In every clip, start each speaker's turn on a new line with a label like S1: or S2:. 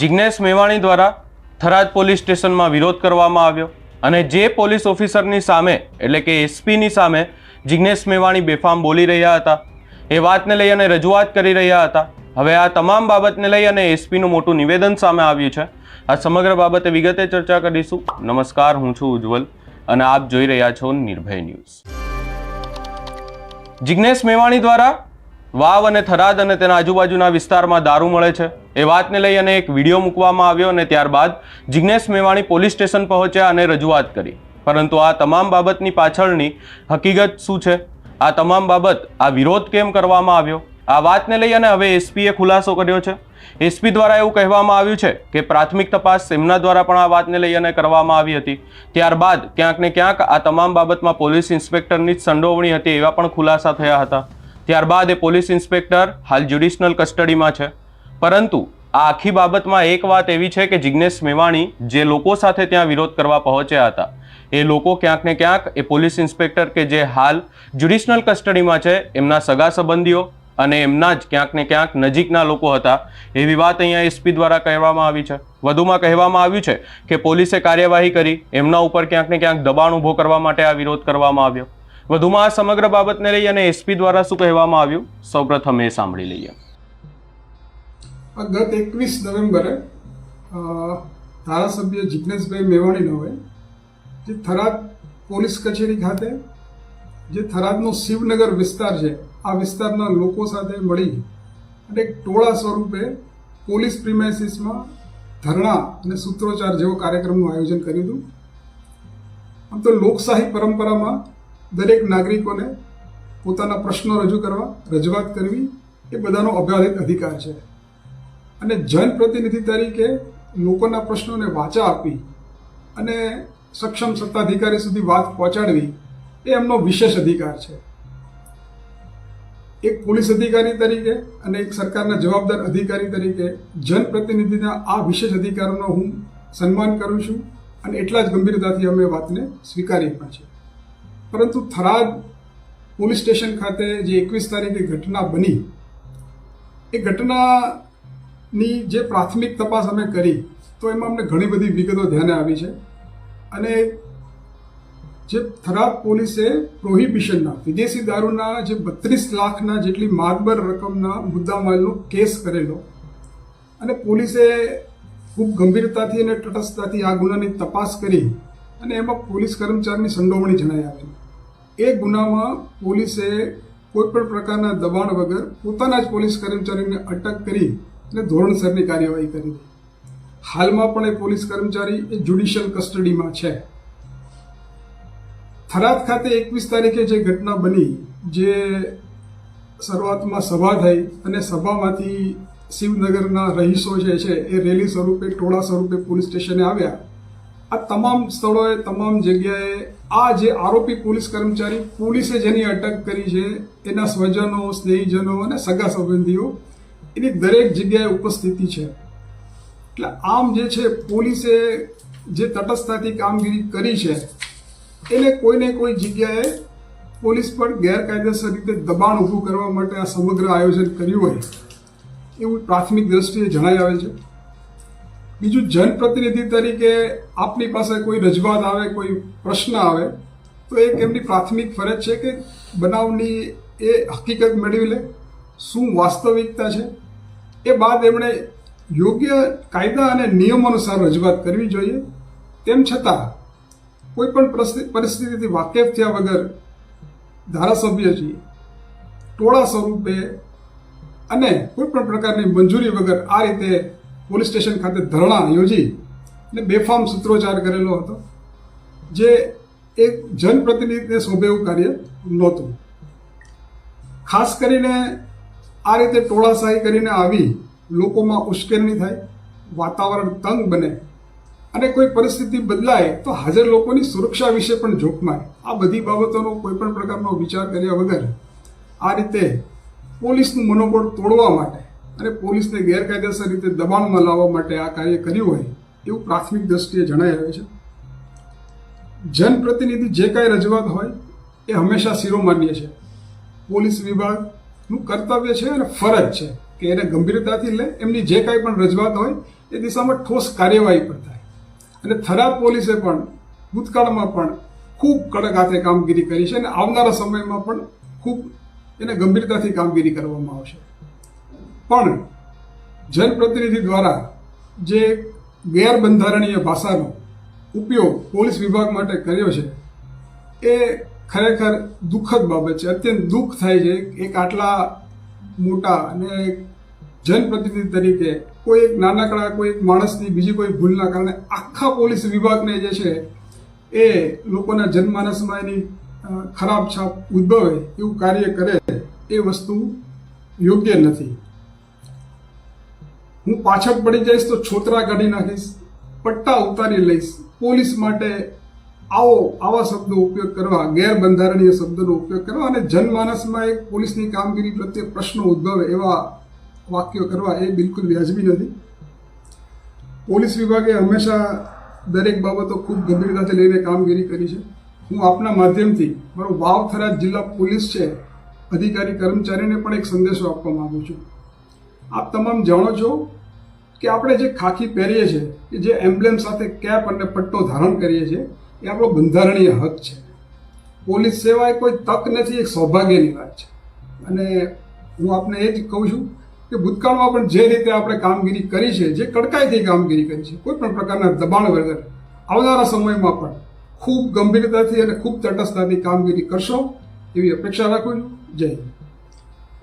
S1: જિજ્ઞેશ મેવાણી દ્વારા થરાદ પોલીસ સ્ટેશનમાં વિરોધ કરવામાં આવ્યો અને જે પોલીસ ઓફિસરની સામે, એટલે કે એસપીની સામે જિજ્ઞેશ મેવાણી બેફામ બોલી રહ્યા હતા. એ વાતને લઈ અને રજૂઆત કરી રહ્યા હતા. હવે આ તમામ બાબતને લઈ અને એસપીનું મોટું નિવેદન સામે આવ્યું છે. આ સમગ્ર બાબતે વિગતે ચર્ચા કરીશું. નમસ્કાર, હું છું ઉજ્જવલ અને આપ જોઈ રહ્યા છો નિર્ભય ન્યૂઝ. જિજ્ઞેશ મેવાણી દ્વારા વાવ અને થરાદ અને તેના આજુબાજુના વિસ્તારમાં દારૂ મળે છે. એ વાતને લઈ અને એક વીડિયો મૂકવામાં આવ્યો અને ત્યારબાદ જિજ્ઞેશ મેવાણી પોલીસ સ્ટેશન પહોંચ્યા અને રજૂઆત કરી. પરંતુ આ તમામ બાબતની પાછળની હકીકત શું છે? આ તમામ બાબત, આ વિરોધ કેમ કરવામાં આવ્યો? આ વાતને લઈ અને હવે એસપીએ ખુલાસો કર્યો છે. એસપી દ્વારા એવું કહેવામાં આવ્યું છે કે પ્રાથમિક તપાસ એમના દ્વારા પણ આ વાતને લઈ અને કરવામાં આવી હતી. ત્યારબાદ ક્યાંક ને ક્યાંક આ તમામ બાબતમાં પોલીસ ઇન્સ્પેક્ટરની જ સંડોવણી હતી એવા પણ ખુલાસા થયા હતા. ત્યારબાદ એ પોલીસ ઇન્સ્પેક્ટર હાલ જ્યુડિશનલ કસ્ટડીમાં છે. પરંતુ આ આખી બાબતમાં એક વાત એવી છે કે જિજ્ઞેશ મેવાણી જે લોકો સાથે ત્યાં વિરોધ કરવા પહોંચ્યા હતા, એ લોકો ક્યાંક ને ક્યાંક એ પોલીસ ઇન્સ્પેક્ટર કે જે હાલ જ્યુડિશનલ કસ્ટડીમાં છે, એમના સગા સંબંધીઓ અને એમના જ ક્યાંક ને ક્યાંક નજીકના લોકો હતા, એવી વાત અહીંયા એસપી દ્વારા કહેવામાં આવી છે. વધુમાં કહેવામાં આવ્યું છે કે પોલીસે કાર્યવાહી કરી, એમના ઉપર ક્યાંક ને ક્યાંક દબાણ ઊભો કરવા માટે આ વિરોધ કરવામાં આવ્યો. વધુમાં આ સમગ્ર બાબતને લઈ અને એસપી દ્વારા શું કહેવામાં આવ્યું? સૌપ્રથમ એ સાંભળી લઈએ.
S2: ગત એકવીસ નવેમ્બરે ધારાસભ્ય જિજ્ઞેશભાઈ મેવાણીનો હોય, જે થરાદ પોલીસ કચેરી ખાતે, જે થરાદનો શિવનગર વિસ્તાર છે, આ વિસ્તારના લોકો સાથે મળી અને એક ટોળા સ્વરૂપે પોલીસ પ્રિમાઇસીસમાં ધરણા અને સૂત્રોચ્ચાર જેવો કાર્યક્રમનું આયોજન કર્યું હતું. આમ તો લોકશાહી પરંપરામાં દરેક નાગરિકોને પોતાના પ્રશ્નો રજૂ કરવા, રજૂઆત કરવી એ બધાનો અભ્યાધિત અધિકાર છે. અને જનપ્રતિનિધિ તરીકે લોકોના પ્રશ્નોને વાચા આપી અને સક્ષમ સત્તાધિકારી સુધી વાત પહોંચાડવી એ એમનો વિશેષ અધિકાર છે. એક પોલીસ અધિકારી તરીકે અને એક સરકારના જવાબદાર અધિકારી તરીકે જનપ્રતિનિધિના આ વિશેષ અધિકારોનો હું સન્માન કરું છું અને એટલા જ ગંભીરતાથી અમે વાતને સ્વીકારી પણ છે પરંતુ થરાદ પોલીસ સ્ટેશન ખાતે જે એકવીસ તારીખે ઘટના બની, એ ઘટનાની જે પ્રાથમિક તપાસ અમે કરી, તો એમાં અમને ઘણી બધી વિગતો ધ્યાને આવી છે. અને જે થરાદ પોલીસે પ્રોહિબિશનના, વિદેશી દારૂના જે બત્રીસ લાખના જેટલી માગબર રકમના મુદ્દામાલનો કેસ કરેલો, અને પોલીસે ખૂબ ગંભીરતાથી અને તટસ્થતાથી આ ગુનાની તપાસ કરી, અને એમાં પોલીસ કર્મચારીની સંડોવણી જણાઈ આવેલી. એ ગુનામાં પોલીસે કોઈ પણ પ્રકારના દબાણ વગર પોતાના જ પોલીસ કર્મચારીને અટક કરી અને ધોરણસરની કાર્યવાહી કરી હાલમાં પણ એ પોલીસ કર્મચારી એ જ્યુડિશિયલ કસ્ટડીમાં છે. થરાદ ખાતે એકવીસ તારીખે જે ઘટના બની, જે શરૂઆતમાં સભા થઈ અને સભામાંથી શિવનગરના રહીશો જે છે, એ રેલી સ્વરૂપે, ટોળા સ્વરૂપે પોલીસ સ્ટેશને આવ્યા. આ તમામ સ્થળોએ, તમામ જગ્યાએ આ જે આરોપી પોલીસ કર્મચારી પોલીસે જેની અટક કરી છે, એના સ્વજનો, સ્નેહીજનો અને સગા સંબંધીઓ, એની દરેક જગ્યાએ ઉપસ્થિતિ છે. એટલે આમ જે છે, પોલીસે જે તટસ્થતાથી કામગીરી કરી છે, એને કોઈને કોઈ જગ્યાએ પોલીસ પર ગેરકાયદેસર રીતે દબાણ ઊભું કરવા માટે આ સમગ્ર આયોજન કર્યું હોય, એવું પ્રાથમિક દ્રષ્ટિએ જણાઈ આવે છે. બીજું જનપ્રતિનિધિ તરીકે આપની પાસે કોઈ રજૂઆત આવે, કોઈ પ્રશ્ન આવે, તો એક એમની પ્રાથમિક ફરજ છે કે બનાવની એ હકીકત મેળવી લે. શું વાસ્તવિકતા છે? એ બાદ એમણે યોગ્ય કાયદા અને નિયમ અનુસાર રજૂઆત કરવી જોઈએ. તેમ છતાં, કોઈ પણ પરિસ્થિતિથી વાકેફ થયા વગર ધારાસભ્યજી ટોળા સ્વરૂપે અને કોઈ પણ પ્રકારની મંજૂરી વગર આ રીતે પોલીસ સ્ટેશન ખાતે ધરણા યોજી અને બેફામ સૂત્રોચ્ચાર કરેલો હતો, જે એક જનપ્રતિનિધિને શોભે એવું કાર્ય નહોતું. ખાસ કરીને આ રીતે ટોળાશાહી કરીને આવી લોકોમાં ઉશ્કેરણી થાય, વાતાવરણ તંગ બને અને કોઈ પરિસ્થિતિ બદલાય તો હાજર લોકોની સુરક્ષા વિશે પણ જોખમાય આ બધી બાબતોનો કોઈ પણ પ્રકારનો વિચાર કર્યા વગર આ રીતે પોલીસનું મનોબળ તોડવા માટે અને પોલીસને ગેરકાયદેસર રીતે દબાણમાં લાવવા માટે આ કાર્ય કર્યું હોય એવું પ્રાથમિક દ્રષ્ટિએ જણાઈ રહ્યું છે. જનપ્રતિનિધિ જે કાંઈ રજૂઆત હોય એ હંમેશા શિરોમાન્ય છે. પોલીસ વિભાગનું કર્તવ્ય છે અને ફરજ છે કે એને ગંભીરતાથી લે, એમની જે કાંઈ પણ રજૂઆત હોય એ દિશામાં ઠોસ કાર્યવાહી પણ થાય. અને થરાદ પોલીસે પણ ભૂતકાળમાં પણ ખૂબ કડક હાથે કામગીરી કરી છે અને આવનારા સમયમાં પણ ખૂબ એને ગંભીરતાથી કામગીરી કરવામાં આવશે. પણ જનપ્રતિનિધિ દ્વારા જે ગેરબંધારણીય ભાષાનો ઉપયોગ પોલીસ વિભાગ માટે કર્યો છે, એ ખરેખર દુઃખદ બાબત છે. અત્યંત દુઃખ થાય છે એક આટલા મોટા અને જનપ્રતિનિધિ તરીકે કોઈ એક નાનકડા, કોઈ એક માણસની બીજી કોઈ ભૂલના કારણે આખા પોલીસ વિભાગને જે છે, એ લોકોના જનમાનસમાં એની ખરાબ છાપ ઉદ્ભવે એવું કાર્ય કરે એ વસ્તુ યોગ્ય નથી. હું પાછળ પડી જઈશ તો છોતરા કાઢી નાખીશ, પટ્ટા ઉતારી લઈશ. પોલીસ માટે આવો, આવા શબ્દો ઉપયોગ કરવા, ગેરબંધારણીય શબ્દોનો ઉપયોગ કરવા અને જનમાનસમાં એક પોલીસની કામગીરી પ્રત્યે પ્રશ્નો ઉદ્ભવે એવા વાક્યો કરવા એ બિલકુલ વ્યાજબી નથી. પોલીસ વિભાગે હંમેશા દરેક બાબતો ખૂબ ગંભીરતાથી લઈને કામગીરી કરી છે. હું આપના માધ્યમથી મારો વાવથરા જિલ્લા પોલીસ છે, અધિકારી કર્મચારીને પણ એક સંદેશો આપવા માગું છું. આપ તમામ જાણો છો કે આપણે જે ખાખી પહેરીએ છીએ, કે જે એમ્બ્લેમ સાથે કેપ અને પટ્ટો ધારણ કરીએ છીએ, એ આપણો બંધારણીય હક છે. પોલીસ સેવા એ કોઈ તક નથી, એક સૌભાગ્યની વાત છે. અને હું આપને એ જ કહું છું કે ભૂતકાળમાં પણ જે રીતે આપણે કામગીરી કરી છે, જે કડકાઈથી કામગીરી કરી છે, કોઈ પણ પ્રકારના દબાણ વગર, આવનારા સમયમાં પણ ખૂબ ગંભીરતાથી અને ખૂબ તટસ્થતાથી કામગીરી કરશો, એવી અપેક્ષા રાખું છું. જય હિન્દ.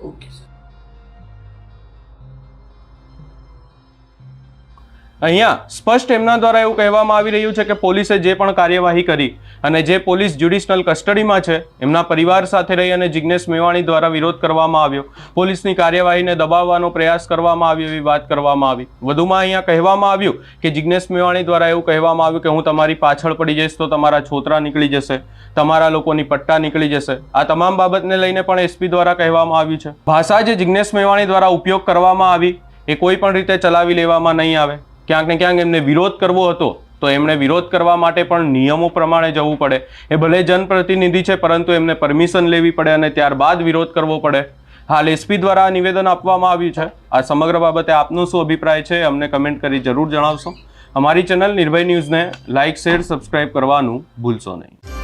S3: Okay, sir.
S1: અહીંયા સ્પષ્ટ એમના દ્વારા એવું કહેવામાં આવી રહ્યું છે કે પોલીસે જે પણ કાર્યવાહી કરી અને જે પોલીસ જ્યુડિશનલ કસ્ટડીમાં છે, એમના પરિવાર સાથે રહી અને જિજ્ઞેશ મેવાણી દ્વારા વિરોધ કરવામાં આવ્યો, પોલીસની કાર્યવાહીને દબાવવાનો પ્રયાસ કરવામાં આવ્યો એવી વાત કરવામાં આવી. વધુમાં અહીંયા કહેવામાં આવ્યું કે જિજ્ઞેશ મેવાણી દ્વારા એવું કહેવામાં આવ્યું કે હું તમારી પાછળ પડી જઈશ તો તમારા છોતરા નીકળી જશે, તમારા લોકોની પટ્ટા નીકળી જશે. આ તમામ બાબતને લઈને પણ એસપી દ્વારા કહેવામાં આવ્યું છે. ભાષા જે જિજ્ઞેશ મેવાણી દ્વારા ઉપયોગ કરવામાં આવી, એ કોઈ પણ રીતે ચલાવી લેવામાં નહીં આવે. ક્યાંક ને ક્યાંક એમને વિરોધ કરવો હતો, તો એમણે વિરોધ કરવા માટે પણ નિયમો પ્રમાણે જવું પડે. એ ભલે જનપ્રતિનિધિ છે, પરંતુ એમને પરમિશન લેવી પડે અને ત્યારબાદ વિરોધ કરવો પડે. હાલ એસપી દ્વારા નિવેદન આપવામાં આવ્યું છે. આ સમગ્ર બાબતે આપનો શું અભિપ્રાય છે, અમને કમેન્ટ કરી જરૂર જણાવશો. અમારી ચેનલ નિર્ભય ન્યૂઝને લાઇક, શેર, સબસ્ક્રાઇબ કરવાનું ભૂલશો નહીં.